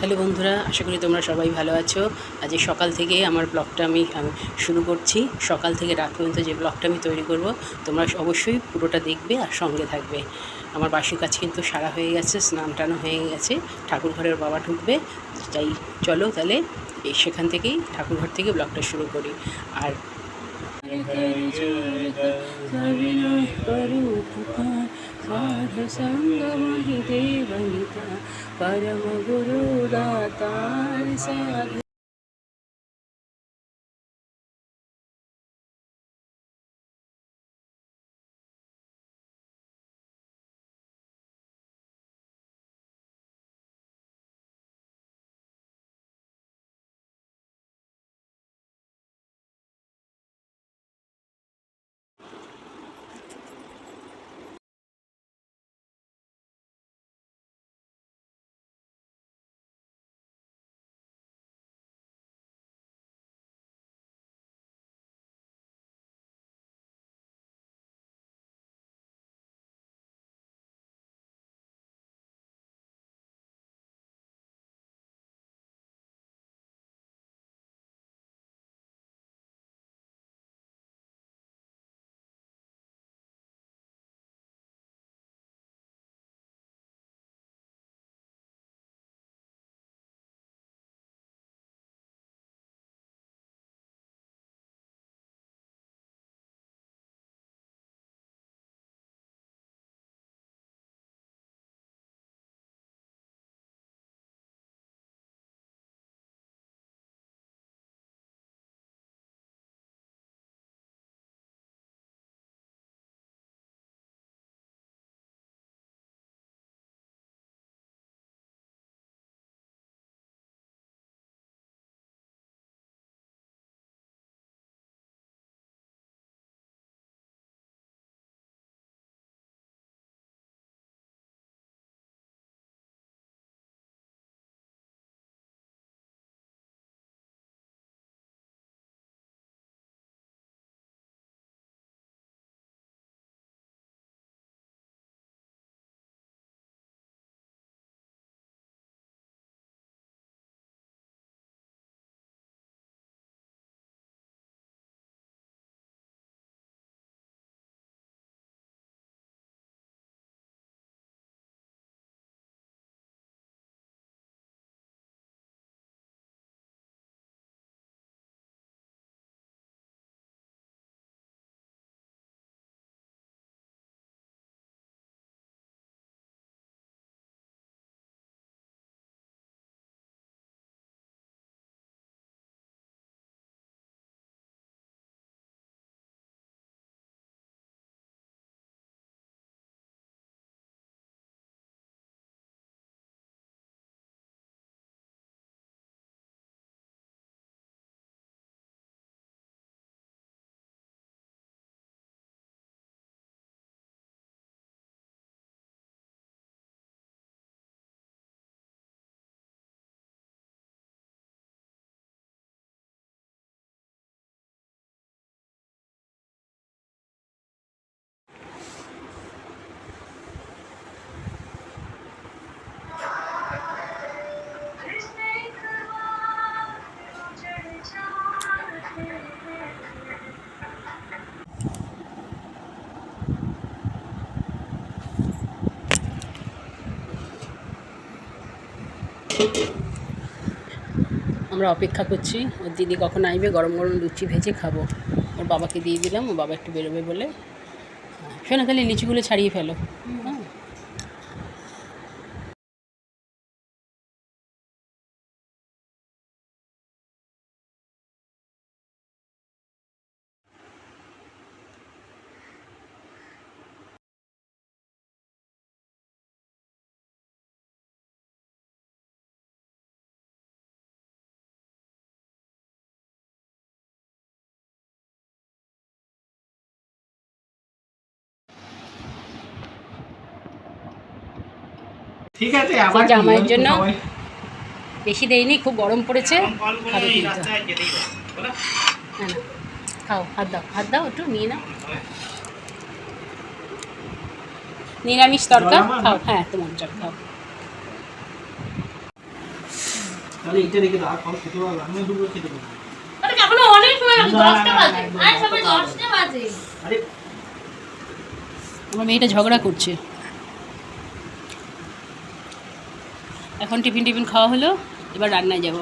Hello বন্ধুরা, আশা করি তোমরা সবাই ভালো আছো। আজ সকাল থেকে আমার ব্লগটা আমি শুরু করছি। সকাল থেকে রাত পর্যন্ত যে ব্লগটা আমি তৈরি করব, তোমরা অবশ্যই পুরোটা দেখবে আর সঙ্গে থাকবে। আমার বাসির কাজ কিন্তু সারা হয়ে গেছে, স্নান টানো হয়ে গেছে ঠাকুর ঘরের বাবা ঢুকবে। তাই চলো তাহলে সেখান থেকেই ঠাকুর ঘর থেকে ব্লগটা শুরু করি। আর সাধু দেবনিতা परम गुरु दातार साधु আমরা অপেক্ষা করছি, ওর দিদি কখন আসবে গরম গরম লুচি ভেজে খাব। ওর বাবাকে দিয়ে দিলাম ওর বাবা একটু বেরোবে বলে। তাহলে লিচিগুলো ছাড়িয়ে ফেলো। ঠিক আছে আবার জামাইয়ের জন্য বেশি দেয়নি খুব গরম পড়েছে। খাবে কিন্তু? না না খাও হাত দাও হাত দাও একটু নিয়ে নাও। নিরামিষ তরকা খাও হ্যাঁ তোমার খাও। তাহলে এটা রেখে দাও আর খেতে পারব আমি দুটো খেতে পারব। এখনও অনেক সময় দশটা বাজে। একদম সবাই দশটা বাজে। আরে আমার মেয়েটা ঝগড়া করছে। এখন টিফিন টিফিন খাওয়া হলো এবার রান্নায় যাব।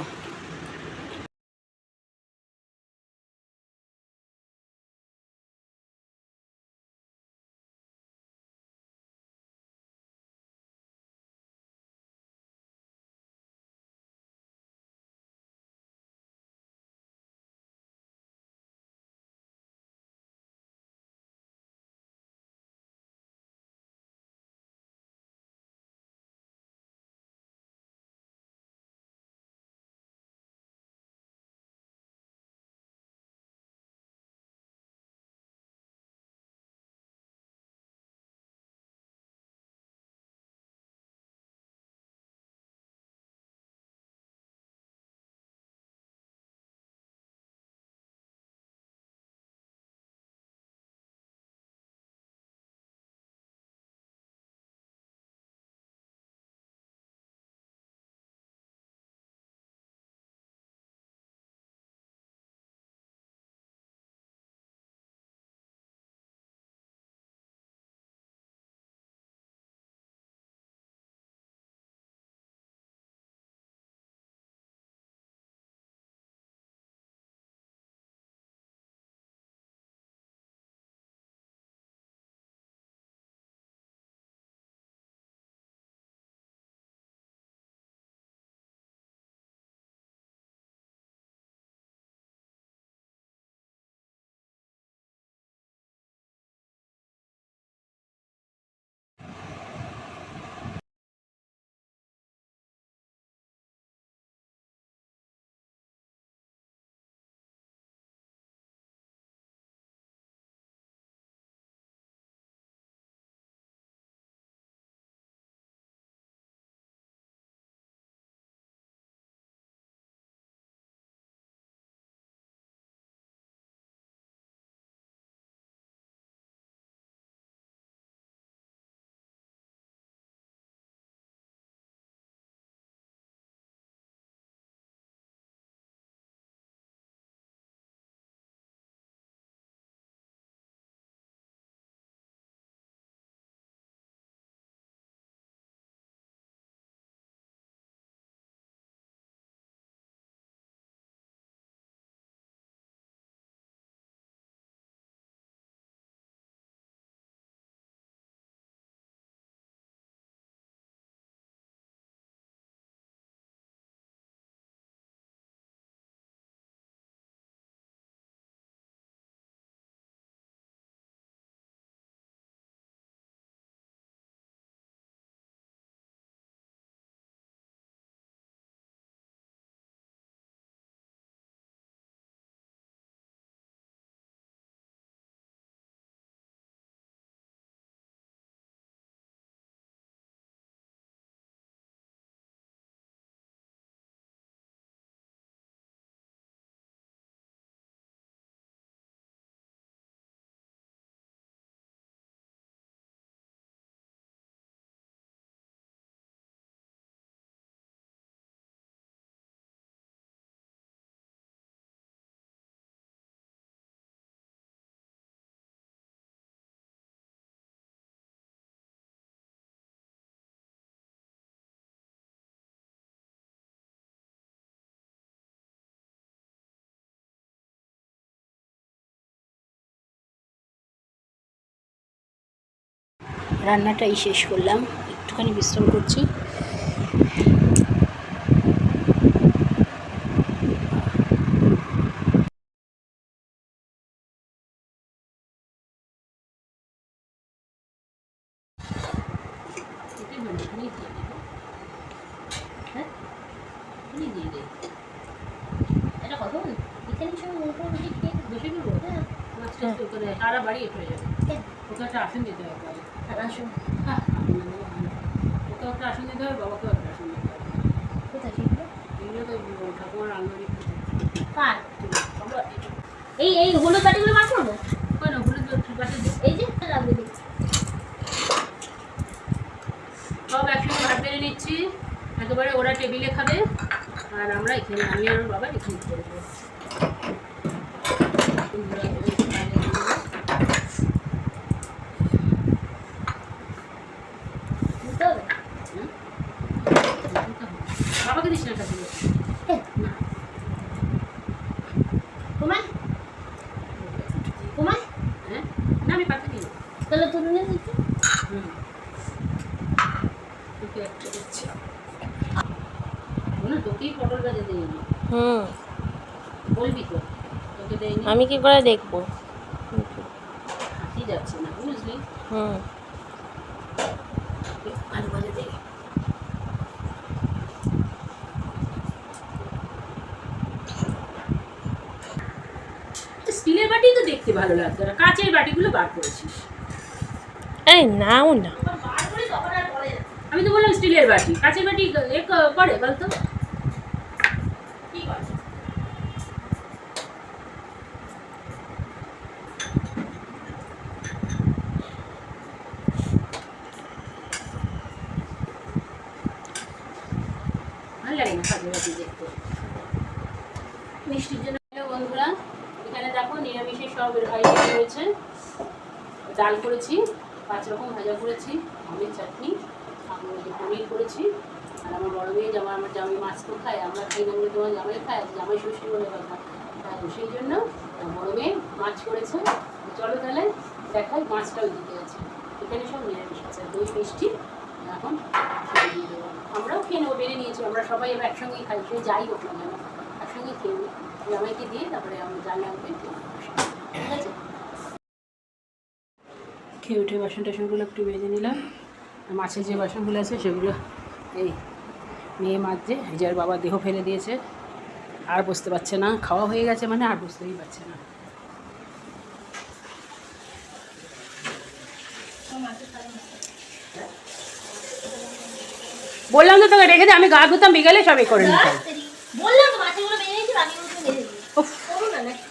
রান্নাটাই শেষ করলাম। একটুখানি বিশ্রাম করছি। হ্যাঁ। সারা বাড়ি এ হয়ে। যাবে একটা আসন দিতে হবে। আর আসুন। হ্যাঁ ওকে একটা আসন দিতে হবে বাবাকেও একটা আসন দিতে হবে। কোথায় সেগুলো এগুলো তো ঠাকুমার আলমারি কার? এই এই হলুদ বাটিগুলো বার করব? হলুদ বাটি এই যে রাখবে দেখি সব একসঙ্গে ভাত বেড়ে নিচ্ছি। একেবারে ওরা টেবিলে খাবে। আর আমরা এখানে আমি আর বাবা এখানে করব বুঝতে হবে বাবাকে দিস না তোমায় হ্যাঁ? না আমি পাতে দিই তাহলে তুমি নিয়ে দিচ্ছি হুম। তোকে একটা দিচ্ছি। না তোকেই পটল হুম। বলবি তো তোকে দেয়নি? আমি কি করে দেখব? হাসি যাচ্ছে না বুঝলি? হুম আলু ভাজা দে স্টিলের বাটি তো দেখতে ভালো লাগতো না। কাঁচের বাটিগুলো বার করেছিস। এই নাও না। আর আমি তো বললাম স্টিলের বাটি। কাঁচের বাটি এ করে বলতো কি করে ভালো লাগে না কাঁচের বাটি দেখতে মিষ্টির জন্য হ্যালো বন্ধুরা এখানে দেখো নিরামিষের সব আইটেম রয়েছে ডাল করেছি পাঁচ রকম ভাজা করেছি আমের চাটনি আমার ওই যে পনির করেছি আর আমার মেয়ে জামা, আমার জামাই মাছ তো খায়, আমরা খাই না বলে তোমার জামাই খায় জামাই ষষ্ঠী বলে কথা সেই জন্য বড় মেয়ে মাছ করেছে। চলো তাহলে দেখাই মাছটা ওই দিকে আছে। এখানে সব নিরামিষ আছে, দই, মিষ্টি এখন আমরাও খেয়ে নেব, বেড়ে নিয়েছি, আমরা সবাই এবার একসঙ্গেই খাই, সে যাই হোক না একসঙ্গে খেয়ে নিই। জামাইকে দিয়ে তারপরে আমি জানলাম ঠিক আছে? খেয়ে উঠে বাসন টাসনগুলো একটু বেজে নিলাম। মাছের যে বাসনগুলো আছে সেগুলো, এই মেয়ে যে আর বাবা দেহ ফেলে দিয়েছে। আর বসতে পারছে না খাওয়া হয়ে গেছে মানে আর বসতেই পারছে না। বললাম তো তোকে রেখে দে আমি গা ধুতাম বিকালে সবই করে নিতাম। বললাম তো মাছগুলো বেরিয়ে গেছিল আমি ওগুলো মেরে দিই উফ, করুন না নাকি?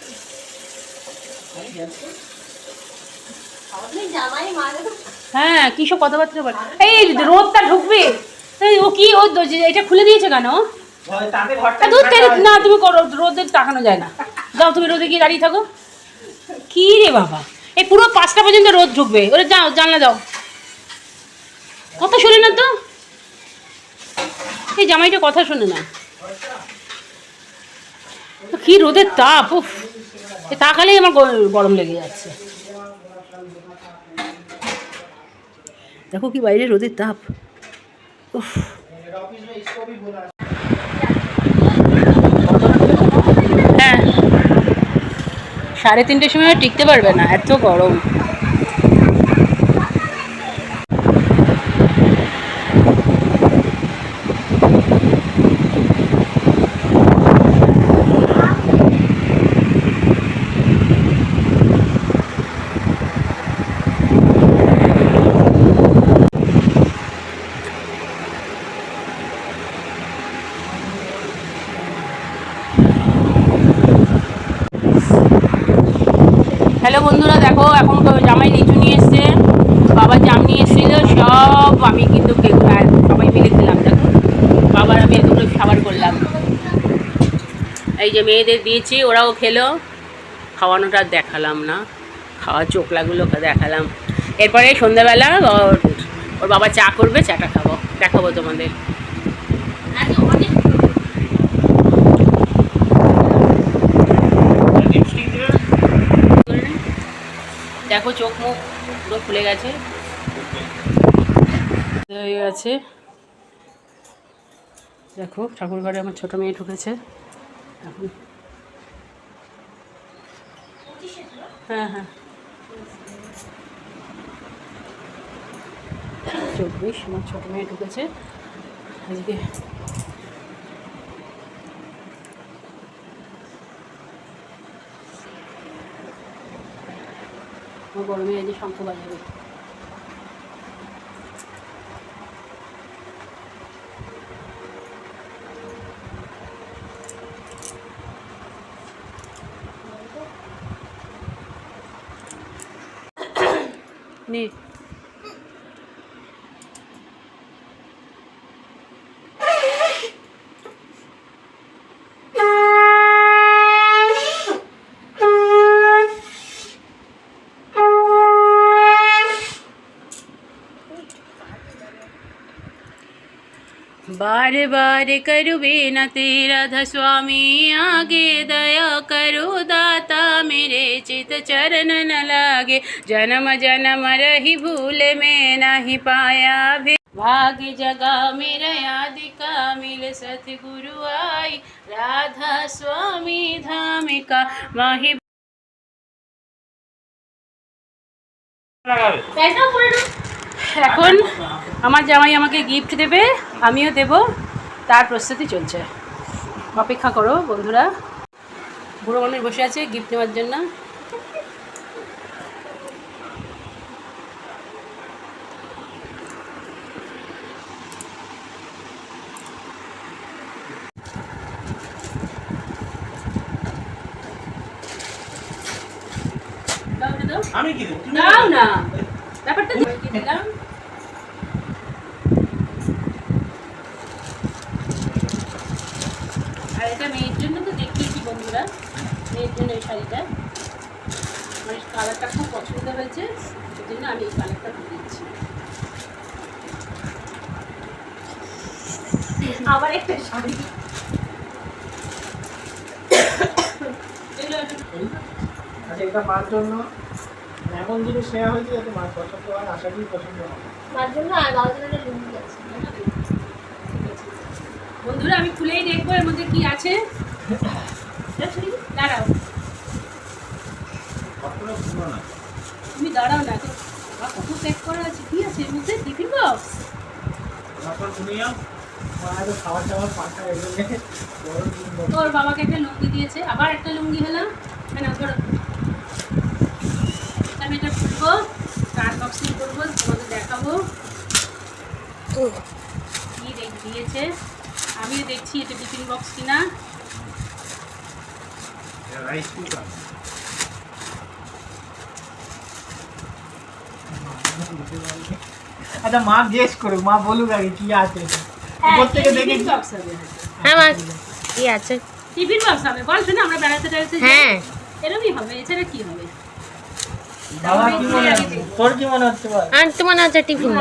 আপনি জামাই মার হ্যাঁ কী সব কথাবার্তা বল? এই রোদটা ঢুকবে। এই ও কি ও এটা খুলে দিয়েছে কেন? দুধ তেরে না তুমি করো রোদে তাকানো যায় না। যাও তুমি রোদে গিয়ে দাঁড়িয়ে থাকো। কি রে বাবা? এই পুরো পাঁচটা পর্যন্ত রোদ ঢুকবে। ওরে যাও জানলা দাও। কথা শোনে না তো? এই জামাইটা কথা শোনে না। কি রোদের তাপ উফ। এ তাকালেই আমার গরম লেগে যাচ্ছে। দেখো কি বাইরে রোদের তাপ। হ্যাঁ, সাড়ে তিনটের সময় টিকতে পারবে না এত গরম। হ্যালো বন্ধুরা, দেখো, এখন জামাই লিচু নিয়ে এসছে, বাবা জাম নিয়ে এসেছিল, সব আমি কিন্তু সবাই মিলে দিলাম দেখো। বাবার আমি এতগুলো খাবার করলাম। এই যে মেয়েদের দিয়েছি, ওরাও খেলো। খাওয়ানোটা দেখালাম না, খাওয়া চোখলাগুলো দেখালাম। এরপরে সন্ধ্যাবেলা ওর বাবা চা করবে, চাটা খাব, দেখাবো তোমাদের। দেখো চোখ মুখ পুরো খুলে গেছে। হয়ে গেছে দেখো, ঠাকুর ঘরে আমার ছোটো মেয়ে ঢুকেছে। এখন। হ্যাঁ হ্যাঁ। চব্বিশ, আমার ছোটো মেয়ে ঢুকেছে। আজকে বড় মেয়ে আজকে শঙ্খ বাজাবে নে। बार बार करुबे न तीरथ स्वामी आगे दया करो दाता मेरे चित चरण न लागे। जन्म जन्म रही भूल में नहीं पाया भी। भाग जगा मेरा याद का मिल सतगुरु आई। राधा स्वामी धाम का माही कैसा এখন আমার জামাই আমাকে গিফট দেবে আমিও দেব তার প্রস্তুতি চলছে। অপেক্ষা করো বন্ধুরা। বুড়ো মানুষ বসে আছে গিফট নেওয়ার জন্য। আমি কি দাও না। ব্যাপারটা দিলাম আর এটা মেয়ের জন্য তো দেখিয়েছি বন্ধুরা। মেয়ের জন্য এই শাড়িটা। মানে কালারটা খুব পছন্দ হয়েছে সেই জন্য আমি এই কালারটা দিচ্ছি আবার একটা শাড়ি। আচ্ছা এটা মার জন্য এমন জিনিস নেওয়া হয়েছে যাতে মার পছন্দ হয় আশা করি পছন্দ হবে মার জন্য আর একটা লুঙ্গি আছে। বন্ধুরা আমি খুলেই দেখব এর মধ্যে কি আছে। দাঁড়াও। তুমি দাঁড়াও না তো কত প্যাক করা আছে কি আছে? এর মধ্যে টিফিন বক্স? তোর বাবাকে একটা লুঙ্গি দিয়েছে আবার একটা লুঙ্গি হলো। কেন ধরো। বক্সিং করব তোমাদের দেখাবো। কি দেখ দিয়েছে? আমিও দেখছি এটা টিফিন বক্স কিনা। রাইস কুকার আচ্ছা মা গেস করুক মা বলুক আগে কি আছে উপর থেকে দেখে বক্স হবে হ্যাঁ। মা কি আছে? টিফিন বক্স হবে বল শোনা আমরা বেড়াতে বেড়াতে হ্যাঁ। এরকমই হবে এছাড়া কি হবে? তোর কি মনে হচ্ছে আর তো মনে হচ্ছে টিফিন।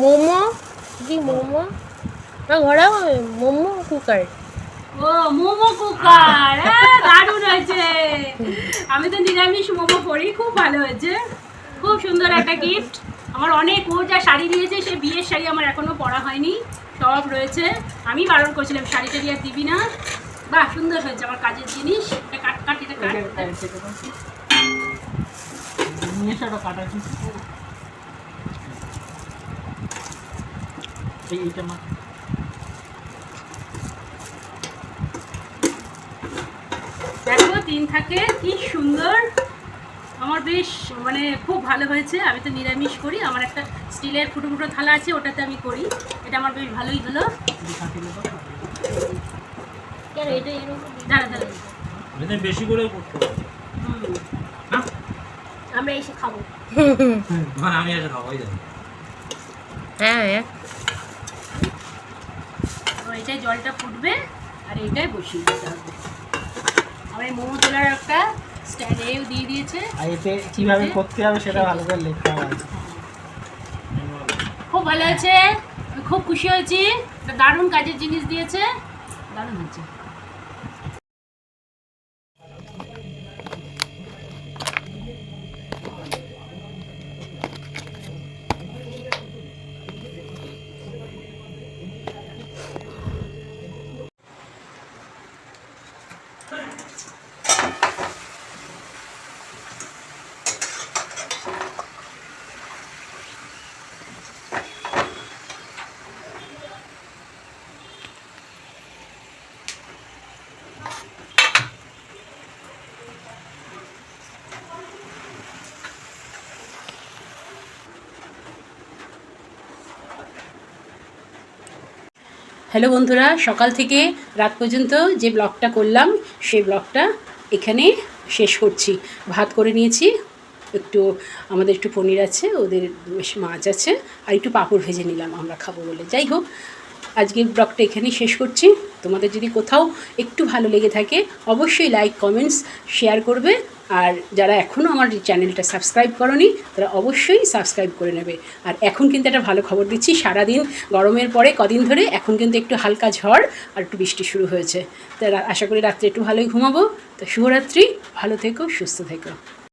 মোমো? কি মোমো? না ঘোরা হবে মোমো কুকার। ও মোমো কুকার। দারুণ হয়েছে। আমি তো নিরামিষ মোমো করি খুব ভালো হয়েছে। খুব সুন্দর একটা গিফট আমার অনেক ও যা শাড়ি দিয়েছে সে বিয়ের শাড়ি আমার এখনও পরা হয়নি। সব রয়েছে। আমি বারণ করছিলাম শাড়ি টাড়ি আর দিবি না। বাহ সুন্দর হয়েছে আমার কাজের জিনিস। এটা কাট কাট এটা কাট। নিয়ে কাটা এইটা মা। দেখো তিন থাকে কি সুন্দর। আমার বেশ মানে খুব ভালো হয়েছে। আমি তো নিরামিষ করি। আমার একটা স্টিলের ফুটো ফুটো থালা আছে ওটাতে আমি করি। এটা আমার বেশ ভালোই হলো। বেশি করে করতে হবে। আমরা এসে খাব। মানে আমি এসে হ্যাঁ হ্যাঁ এটাই জলটা ফুটবে আর এটাই বসিয়ে দিতে হবে। আমার এই মোমো তোলার একটা স্ট্যান্ডেও দিয়ে দিয়েছে। আর এতে কীভাবে করতে হবে সেটা ভালো করে লেখা হয় খুব ভালো আছে আমি খুব খুশি হয়েছি। একটা দারুণ কাজের জিনিস দিয়েছে। দারুণ হয়েছে। হ্যালো বন্ধুরা, সকাল থেকে রাত পর্যন্ত যে ব্লগটা করলাম, সেই ব্লগটা এখানে শেষ করছি। ভাত করে নিয়েছি, একটু আমাদের একটু পনির আছে, ওদের বেশ মাছ আছে, আর একটু পাঁপড় ভেজে নিলাম, আমরা খাব বলে। যাই হোক, আজকের ব্লগটা এখানেই শেষ করছি। তোমাদের যদি কোথাও একটু ভালো লেগে থাকে, অবশ্যই লাইক কমেন্টস শেয়ার করবে। আর যারা এখনও আমার চ্যানেলটা সাবস্ক্রাইব করনি, তারা অবশ্যই সাবস্ক্রাইব করে নেবে। আর এখন কিন্তু একটা ভালো খবর দিচ্ছি, সারাদিন গরমের পরে কদিন ধরে এখন কিন্তু একটু হালকা ঝড় আর একটু বৃষ্টি শুরু হয়েছে। তো আশা করি রাত্রে একটু ভালোই ঘুমাবো। তো শুভরাত্রি, ভালো থেকো, সুস্থ থেকো।